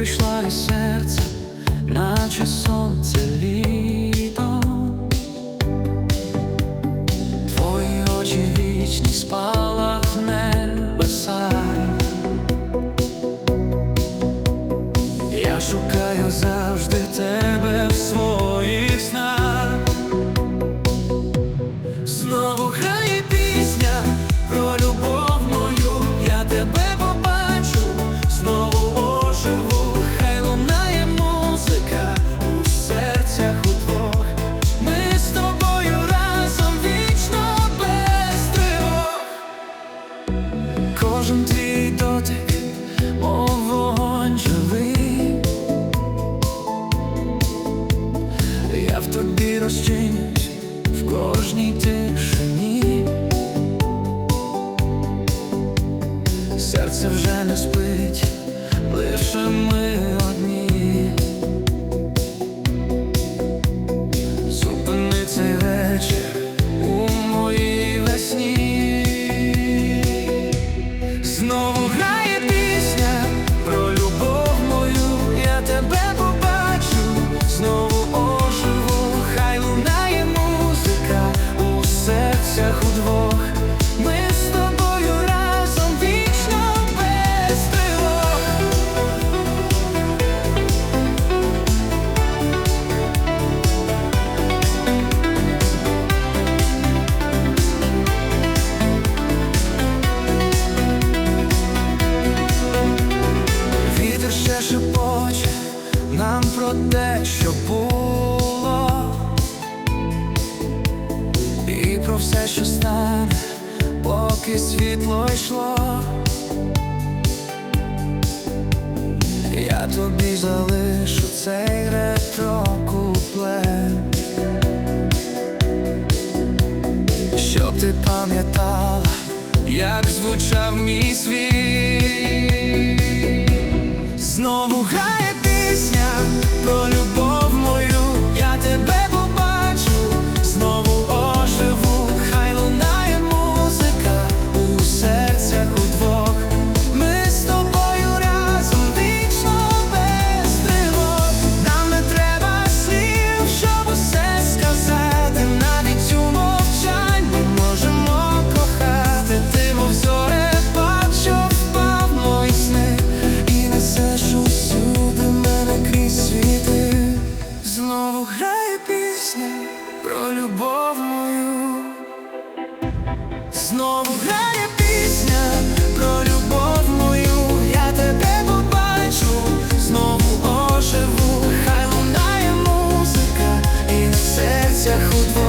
прийшла із серця, наче сонце літо, твої очі вічні спала в небеса, я шукаю. Кожній тишині. Серце вже не спить, лише ми серцях удвох. Ми з тобою разом вічно без тривог. Вітер ще шепоче нам про те, що було, про все, що стане, поки світло йшло. Я тобі залишу цей ретро куплет Щоб ти пам'ятала, як звучав мій світ про любов мою. Знову грає пісня про любов мою, я тебе побачу, знову оживу, хай лунає музика, і в серцях удвох.